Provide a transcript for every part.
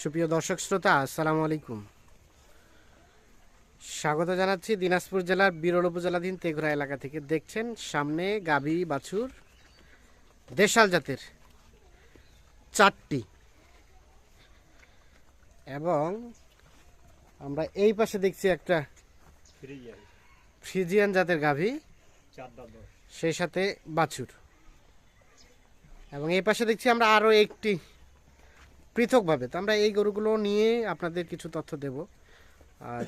সুপ্রিয় দর্শক শ্রোতা আসসালামু আলাইকুম। স্বাগত জানাচ্ছি দিনাজপুর জেলার বিরল উপজেলাধীন তেঘরা এলাকা থেকে। দেখছেন সামনে গাভী বাছুর দেশাল জাতের চারটি। এবং আমরা এই পাশে দেখছি একটা ফ্রিজিয়ান। জাতের গাভী। সেই সাথে বাছুর। এবং এই পাশে দেখছি আমরা আরও একটি পৃথকভাবে। তো আমরা এই গরুগুলো নিয়ে আপনাদের কিছু তথ্য দেব। আর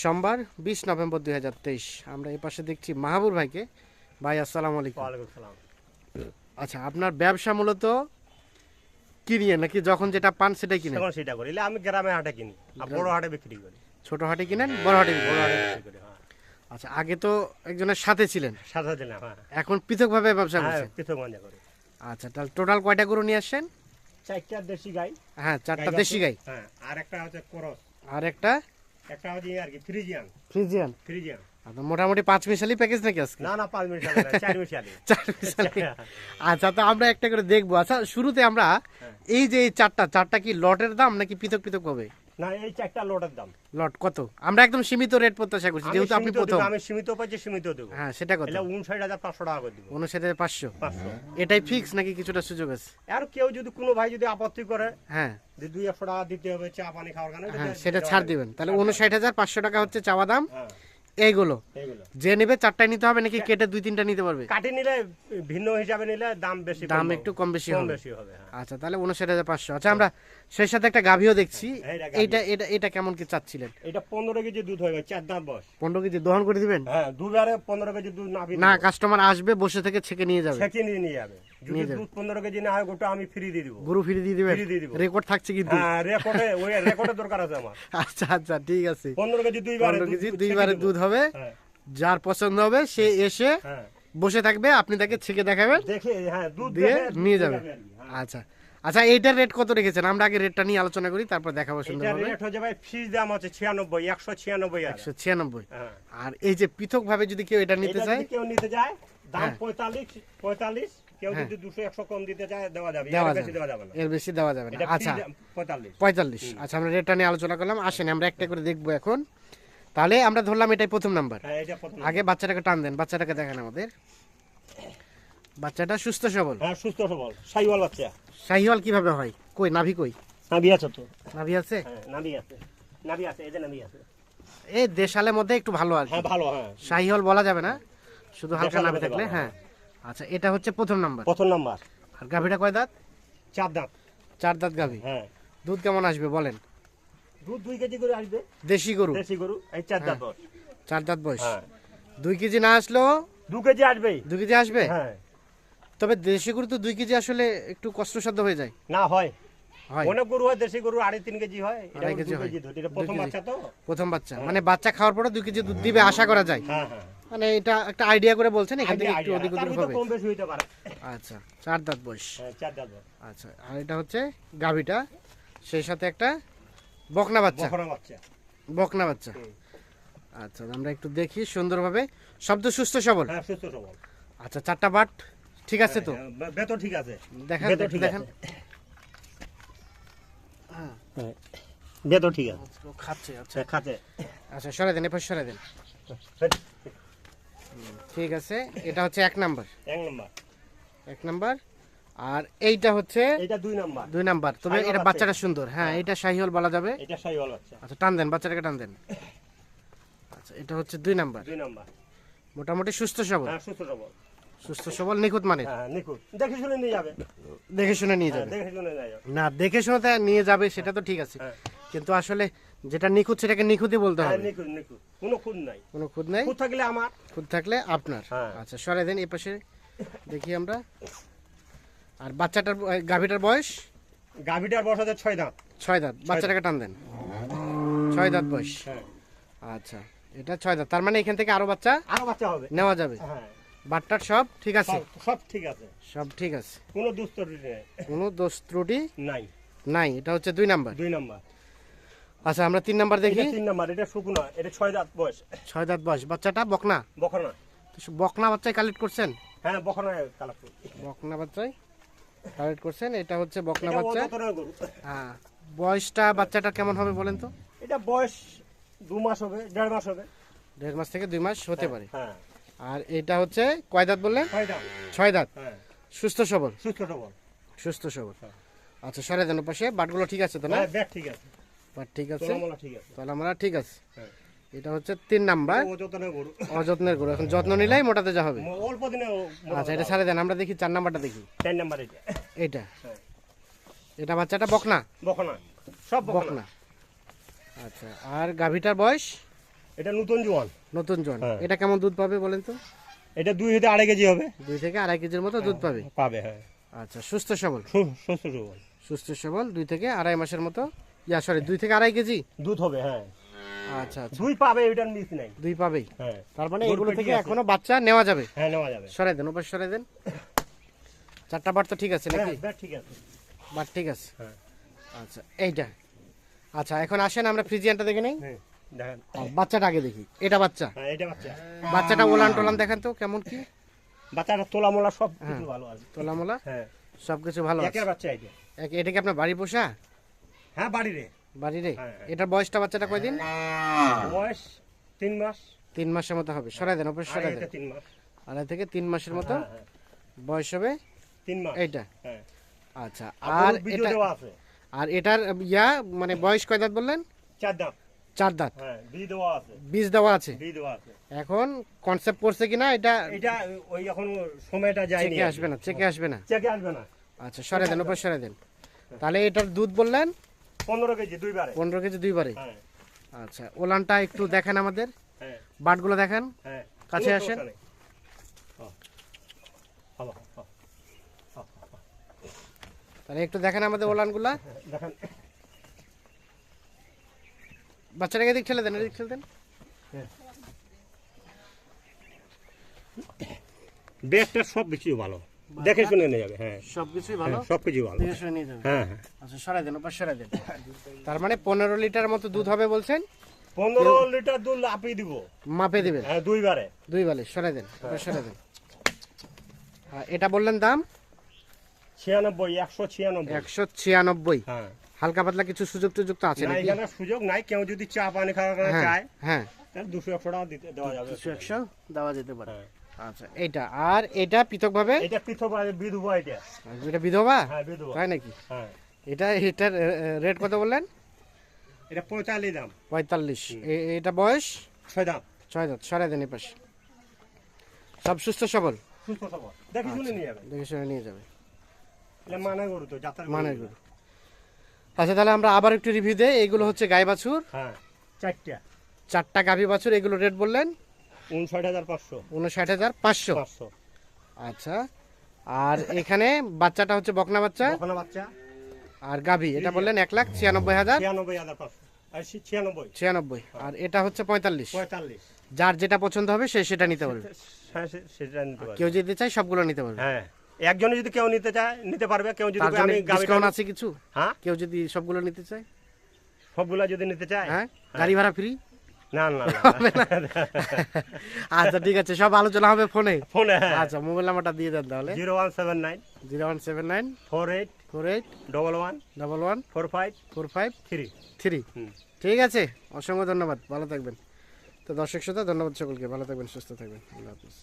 সোমবার বিশ নভেম্বর দুই হাজার তেইশ আমরা এই পাশে দেখছি মাহাবুর ভাইকে। ভাই আসসালাম আলাইকুম। আচ্ছা আপনার ব্যবসা মূলত কিনিয়ে নাকি যখন যেটা পান সেটাই কিনেন? এখন সেটা করি। আমি গ্রামে হাটে কিনি। আর বড় হাটে বিক্রি করি। ছোট হাটে কিনেন বড় হাটে বড় হাটে বিক্রি করি হ্যাঁ। আচ্ছা আগে তো একজনের সাথে ছিলেন। সাদা দিলাম হ্যাঁ। এখন পৃথকভাবে ব্যবসা হ্যাঁ করছেন? পৃথক মজা করি। আচ্ছা তাহলে টোটাল কয়টা গরু নিয়ে আসছেন? চারটা দেশি গাই। হ্যাঁ চারটা দেশি গাই। হ্যাঁ আর একটা হচ্ছে করস। আর একটা? একটা হচ্ছে আর কি ফ্রিজিয়ান। ফ্রিজিয়ান? ফ্রিজিয়ান। মোটামুটি পাঁচ মিশালি প্যাকেজ নাকি আজকে? না না পাঁচ মিশালি চার মিশালি। আচ্ছা তো আমরা একটা করে দেখব। আচ্ছা শুরুতে আমরা হ্যাঁ। এই যে চারটা চারটা কি লটের দাম নাকি পৃথক পৃথক হবে? না এই চারটা লটের দাম। লট কত? আমরা একদম সীমিত রেট প্রত্যাশা করছি যেহেতু আপনি প্রথম। আমি সীমিত পাচ্ছি সীমিত দেব। হ্যাঁ সেটা কত এটা উনষাট হাজার পাঁচশো টাকা করে দিব। উনষাট হাজার পাঁচশো? পাঁচশো। এটাই ফিক্স নাকি কিছুটা সুযোগ আছে? আর কেউ যদি কোনো ভাই যদি আপত্তি করে হ্যাঁ। যে দুই একশো টাকা দিতে হবে চা পানি খাওয়ার কারণে হ্যাঁ সেটা ছাড় দিবেন। তাহলে উনষাট হাজার পাঁচশো টাকা হচ্ছে চাওয়া দাম। হ্যাঁ। এইগুলো। যে নেবে চারটায় নিতে হবে নাকি কেটে দুই তিনটা নিতে পারবে? কাটি নিলে ভিন্ন হিসাবে নিলে দাম বেশি দাম একটু কম বেশি হবে। হ্যাঁ। আচ্ছা তাহলে উনষাট হাজার পাঁচশো। আচ্ছা আমরা সেই সাথে একটা গাভিও দেখছি। গাভী। এইটা এটা এটা কেমন কি চাচ্ছিলেন? এটা পনেরো কেজি দুধ হবে চার দাঁত বয়স। পনেরো কেজি দহন করে দিবেন? হ্যাঁ দুবারে পনেরো কেজি দুধ না কাস্টমার আসবে বসে থেকে ছেকে নিয়ে যাবে। সেকে নিয়ে নিয়ে যাবে। যদি দুধ পনেরো কেজি না হয় গোটা আমি ফ্রি দিয়ে দিব। গরু ফিরে দিয়ে দিবেন? ফ্রি দিয়ে দিব। রেকর্ড থাকছে কিন্তু। হ্যাঁ রেকর্ডে ওই রেকর্ডের দরকার আছে আমার। আচ্ছা আচ্ছা ঠিক আছে। পনেরো কেজি দুইবারে কেজি দুইবারে দুধ হবে। হ্যাঁ। যার পছন্দ হবে সে এসে হ্যাঁ। বসে থাকবে আপনি তাকে ছেকে দেখাবেন। দেখে হ্যাঁ দুধ দিয়ে নিয়ে যাবে। আচ্ছা। আচ্ছা এইটার রেট কত রেখেছেন? আমরা আগে রেটটা নিয়ে আলোচনা করি তারপর দেখাবো সুন্দরভাবে। রেট হচ্ছে ভাই ফিস দাম হচ্ছে ছিয়ানব্বই একশো ছিয়ানব্বই একশো ছিয়ানব্বই। হ্যাঁ। আর এই যে পৃথক ভাবে যদি কেউ এটা নিতে চায়? কেউ নিতে যায় দাম হ্যাঁ। পঁয়তাল্লিশ পঁয়তাল্লিশ। কেউ হ্যাঁ। যদি দুশো একশো কম দিতে চায় দেওয়া যাবে। দেওয়া এর বেশি যাবে। দেওয়া যাবে না। এর বেশি দেওয়া যাবে না। আচ্ছা। পঁয়তাল্লিশ। পঁয়তাল্লিশ। আচ্ছা আমরা রেটটা নিয়ে আলোচনা করলাম। আসেন আমরা একটা করে দেখব এখন। তাহলে আমরা ধরলাম এটাই প্রথম নাম্বার হ্যাঁ আগে বাচ্চাটাকে টান দেন। বাচ্চাটাকে দেখেন আমাদের। বাচ্চাটা সুস্থ সবল। হ্যাঁ সুস্থ সবল। সাইওয়াল বাচ্চা। শাহিওয়াল কীভাবে হয়? কই নাভি কই? নাভি আছে তো। নাভি আছে? হ্যাঁ নাভি আছে। নাভি আছে এই যে নাভি আছে। এই দেশালের মধ্যে একটু ভালো আর হ্যাঁ ভালো হ্যাঁ। শাহিওয়াল বলা যাবে না। শুধু হালকা নাভি থাকলে হ্যাঁ। আচ্ছা এটা হচ্ছে প্রথম নাম্বার। প্রথম নাম্বার। আর গাভীটা কয় দাঁত? চার দাঁত। চার দাঁত গাভী। হ্যাঁ। দুধ কেমন আসবে বলেন? দুধ দুই কেজি করে আসবে। দেশি গরু? দেশি গরু এই চার দাঁত বয়স। চার দাঁত বয়স। হ্যাঁ। দুই কেজি না আসলেও দু কেজি আসবে দুই কেজি আসবে? হ্যাঁ। তবে দেশি গরু তো দুই কেজি আসলে একটু কষ্টসাধ্য হয়ে যায়। না হয়। হয়। অনেক গরু হয় দেশি গরু আড়াই তিন কেজি হয়। দু হয়। প্রথম বাচ্চা তো? প্রথম বাচ্চা। মানে বাচ্চা খাওয়ার পরে দুই কেজি দুধ দিবে আশা করা যায়। হ্যাঁ হ্যাঁ। মানে এটা একটা আইডিয়া করে বলছেন এখান থেকে একটু অধিক অধিক হবে। কম বেশি হইতে পারে। আচ্ছা চার দাঁত বয়স। হ্যাঁ চার দাঁত। আচ্ছা আর এটা হচ্ছে গাভিটা। সেই সাথে একটা বকনা বাচ্চা। বকরা বাচ্চা। বকনা বাচ্চা। আচ্ছা আমরা একটু দেখি সুন্দরভাবে। শব্দ সুস্থ সবল? হ্যাঁ সুস্থ সবল। আচ্ছা চারটা বাট ঠিক আছে তো? হ্যাঁ, বেতন ঠিক আছে। দেখেন দেখেন। হ্যাঁ। হ্যাঁ বেতন ঠিক আছে। আচ্ছা, খাচ্ছে আচ্ছা। হ্যাঁ, খাচ্ছে। আচ্ছা সরে দেন এরপর সরে দেন। ঠিক আছে এটা হচ্ছে এক নাম্বার। এক নম্বর। এক নাম্বার আর এইটা হচ্ছে এটা দুই নম্বর। দুই নাম্বার। তবে এটা বাচ্চাটা সুন্দর হ্যাঁ এটা শাহিওয়াল বলা যাবে। এটা সাইওয়াল বাচ্চা। আচ্ছা টান দেন বাচ্চাটাকে টান দেন। আচ্ছা এটা হচ্ছে দুই নাম্বার। দুই নম্বর। মোটামুটি সুস্থ সবল। হ্যাঁ সুস্থ সবল। সুস্থ সবল নিখুঁত মানে হ্যাঁ নিখুঁত। দেখে শুনে নিয়ে যাবে। দেখে শুনে নিয়ে হ্যাঁ যাবে। দেখে শুনে নিয়ে যাবে। না দেখে শুনে তো নিয়ে যাবে সেটা তো ঠিক আছে। হ্যাঁ। কিন্তু আসলে যেটা নিখুঁত সেটাকে নিখুঁতই বলতে হ্যাঁ হবে। নিখুঁত নিখুঁত। কোনো খুদ নাই। কোনো খুদ নেই? খুদ থাকলে আমার। খুদ থাকলে আপনার। হ্যাঁ। আচ্ছা সরে দেন এ পাশে। দেখি আমরা। আর বাচ্চাটার গাভীটার বয়স? গাভিটার বসাতে ছয় দাঁত। ছয় দাঁত। বাচ্চাটাকে টান দেন। ছয় দাঁত বয়স। হ্যাঁ। আচ্ছা এটা ছয় দাঁত। তার মানে এখান থেকে আরও বাচ্চা আরও বাচ্চা হবে। নেওয়া যাবে। হ্যাঁ। বাটটার সব ঠিক আছে? সব ঠিক আছে। সব ঠিক আছে। কোনো দুস্থ নেই। কোনো দোষ ত্রুটি নাই। নাই। এটা হচ্ছে দুই নাম্বার। দুই নম্বর। আচ্ছা আমরা তিন নাম্বার দেখি। তিন নম্বর এটা শুকনো এটা ছয় দাঁত বয়স। ছয় দাঁত বয়স। বাচ্চাটা বকনা? বকনা। বকনা বাচ্চাই কালেক্ট করছেন? হ্যাঁ কালাপুর বকনা বাচ্চাই কালেক্ট করছেন এটা হচ্ছে বকনা বাচ্চা। হ্যাঁ বয়সটা বাচ্চাটা কেমন হবে বলেন তো? এটা বয়স দু মাস হবে দেড় মাস হবে। দেড় মাস থেকে দুই মাস হতে পারে। হ্যাঁ। আর এটা হচ্ছে কয় দাঁত বললেন? ছয় দাঁত। হ্যাঁ। সুস্থ সবল? সুস্থ সবল। সুস্থ সবল। হ্যাঁ। আচ্ছা সরে দেন পাশে বাটগুলো ঠিক আছে তো না? হ্যাঁ ঠিক আছে। ঠিক আছে? তোলামলা ঠিক আছে। তাহলে আমরা ঠিক আছে। হ্যাঁ। এটা হচ্ছে তিন নাম্বার। অযত্নের গরু। এখন যত্ন নিলেই মোটাতে যা হবে। অল্প দিনে আচ্ছা এটা ছাড়ে দেন আমরা দেখি চার নাম্বারটা দেখি। চার নাম্বার এটা। এটা হ্যাঁ। এটা বাচ্চাটা বকনা? বকনা। সব বকনা। আচ্ছা আর গাভীটার বয়স? এটা নতুন জোয়ান। নতুন জন হ্যাঁ। এটা কেমন দুধ পাবে বলেন তো? এটা দুই হতে আড়াই কেজি হবে। দুই থেকে আড়াই কেজির মতো দুধ পাবে? পাবে হ্যাঁ। আচ্ছা সুস্থ সবল? সুস্থ সবল। সুস্থ সবল দুই থেকে আড়াই মাসের মতো? ইয়া সরি দুই থেকে আড়াই কেজি? দুধ হবে হ্যাঁ। আচ্ছা আচ্ছা। দুই পাবে এটার মিস নাই। দুই পাবেই? হ্যাঁ। তার মানে এগুলো থেকে এখনও বাচ্চা নেওয়া যাবে? হ্যাঁ নেওয়া যাবে। সরাই দেন ওপাশ সরাই দেন। চারটা বার তো ঠিক আছে হ্যাঁ নাকি? ঠিক আছে। বার ঠিক আছে। হ্যাঁ। আচ্ছা এইটা। আচ্ছা এখন আসেন আমরা ফ্রিজিয়ানটা দেখে নেই? বাচ্চাটা আগে দেখি। এটা বাচ্চা? হ্যাঁ এটা বাচ্চা। বাচ্চাটা ওলান টোলান দেখেন তো কেমন কি? বাচ্চাটা তোলা মোলা সব কিছু ভালো আছে। হ্যাঁ। সব কিছু ভালো আছে। একের বাচ্চা এটা এটা কি আপনার বাড়ি পোষা? হ্যাঁ বাড়ি রে। বাড়ি রে? হ্যাঁ, হ্যাঁ। এটার বয়সটা বাচ্চাটা কয়দিন? বয়স তিন মাস। তিন মাসের মতো হবে। সরাই দেন আর সরাই দেন। তিন মাস। আড়াই থেকে তিন মাসের মতো হ্যাঁ, বয়স হবে তিন মাস। এইটা। আচ্ছা আর এটা আর এটার ইয়া মানে বয়স কয় দাঁত বললেন? চার দাম চার দাঁত। বীজ দেওয়া আছে। দেওয়া আছে? এখন কনসেপ্ট করছে কিনা এটা এটা ওই এখন সময়টা যায়নি চেকে আসবে না চেকে আসবে না। চেকে আসবে না। আচ্ছা সরে দেন উপর সরে দেন। তাহলে এটার দুধ বললেন? পনেরো কেজি দুইবারে। পনেরো কেজি দুইবারে? হ্যাঁ। আচ্ছা ওলানটা একটু দেখান আমাদের। হ্যাঁ। বাটগুলো দেখান। হ্যাঁ। কাছে আসেন। তাহলে একটু দেখান আমাদের ওলানগুলা। দেখেন। বাচ্চাটাকে এদিক ঠেলে দেন এদিক ঠেলে দেন। ব্যাগটা সব কিছু ভালো। দেখে শুনে নিয়ে যাবে হ্যাঁ। সব কিছুই ভালো? সব কিছু ভালো। দেখে শুনে নিয়ে যাবে? হ্যাঁ হ্যাঁ। আচ্ছা সরাই দেন ওপাশ সরাই দেন। তার মানে পনেরো লিটার মতো দুধ হবে বলছেন? পনেরো লিটার দুধ লাপিয়ে দিব। মাপে দিবেন হ্যাঁ দুইবারে দুই বালে সরাই দেন সরাই দেন। এটা বললেন দাম? ছিয়ানব্বই একশো ছিয়ানব্বই। একশো ছিয়ানব্বই। হ্যাঁ। হালকা পাতলা কিছু সুযোগ টুযোগ তো আছে না নাকি? এখানে সুযোগ নাই কেউ যদি চা পানি খাওয়া হ্যাঁ চায় হ্যাঁ। তাহলে দুশো একশো টাকা দিতে দেওয়া যাবে। দুশো একশো দেওয়া যেতে পারে। হ্যাঁ। আচ্ছা এইটা। আর এটা পৃথকভাবে? এটা পৃথক বিধবা এটা। এটা বিধবা? হ্যাঁ বিধবা। তাই নাকি? হ্যাঁ। এটা এটার রেট কত বললেন? এটা পঁয়তাল্লিশ দাম। পঁয়তাল্লিশ। এটা বয়স? ছয় দাম। ছয় দাঁত সরাই দেন এপাশে সব সুস্থ সবল? সুস্থ সবল। দেখে শুনে নিয়ে যাবে। দেখে শুনে নিয়ে যাবে। এটা গরু তো যাত্রা মানের গরু। আচ্ছা তাহলে আমরা আবার একটু রিভিউ দেই। এগুলো হচ্ছে গাই বাছুর। হ্যাঁ চারটা। চারটা গাভী বাছুর। এগুলো রেট বললেন? উনষাট হাজার পাঁচশো। উনষাট হাজার পাঁচশো। পাঁচশো। আচ্ছা আর এখানে বাচ্চাটা হচ্ছে বকনা বাচ্চা? আর গাভী এটা বললেন এক লাখ ছিয়ানব্বই হাজার? ছিয়ানব্বই হাজার পাঁচশো। আর ছিয়ানব্বই। ছিয়ানব্বই। আর এটা হচ্ছে পঁয়তাল্লিশ। পঁয়তাল্লিশ। যার যেটা পছন্দ হবে সে সেটা নিতে পারবে। হ্যাঁ সেটা কেউ যদি চায় সবগুলো নিতে পারবে। হ্যাঁ। একজনে যদি কেউ নিতে চায় নিতে পারবে। কেউ যদি আমি ডিসকাউন্ট আছে কিছু? হ্যাঁ? কেউ যদি সবগুলো নিতে চায়? সবগুলা যদি নিতে চায়? হ্যাঁ? গাড়ি ভাড়া ফ্রি না না না আচ্ছা ঠিক আছে সব আলোচনা হবে ফোনে। ফোনে হ্যাঁ। আচ্ছা মোবাইল নাম্বারটা দিয়ে দেন তাহলে। Zero one seven nine zero one seven nine four eight four eight double one double one four five four five three. Three. ঠিক আছে অসংখ্য ধন্যবাদ ভালো থাকবেন। তো দর্শক শ্রোতা ধন্যবাদ সকলকে ভালো থাকবেন সুস্থ থাকবেন। আল্লাহ হাফিজ।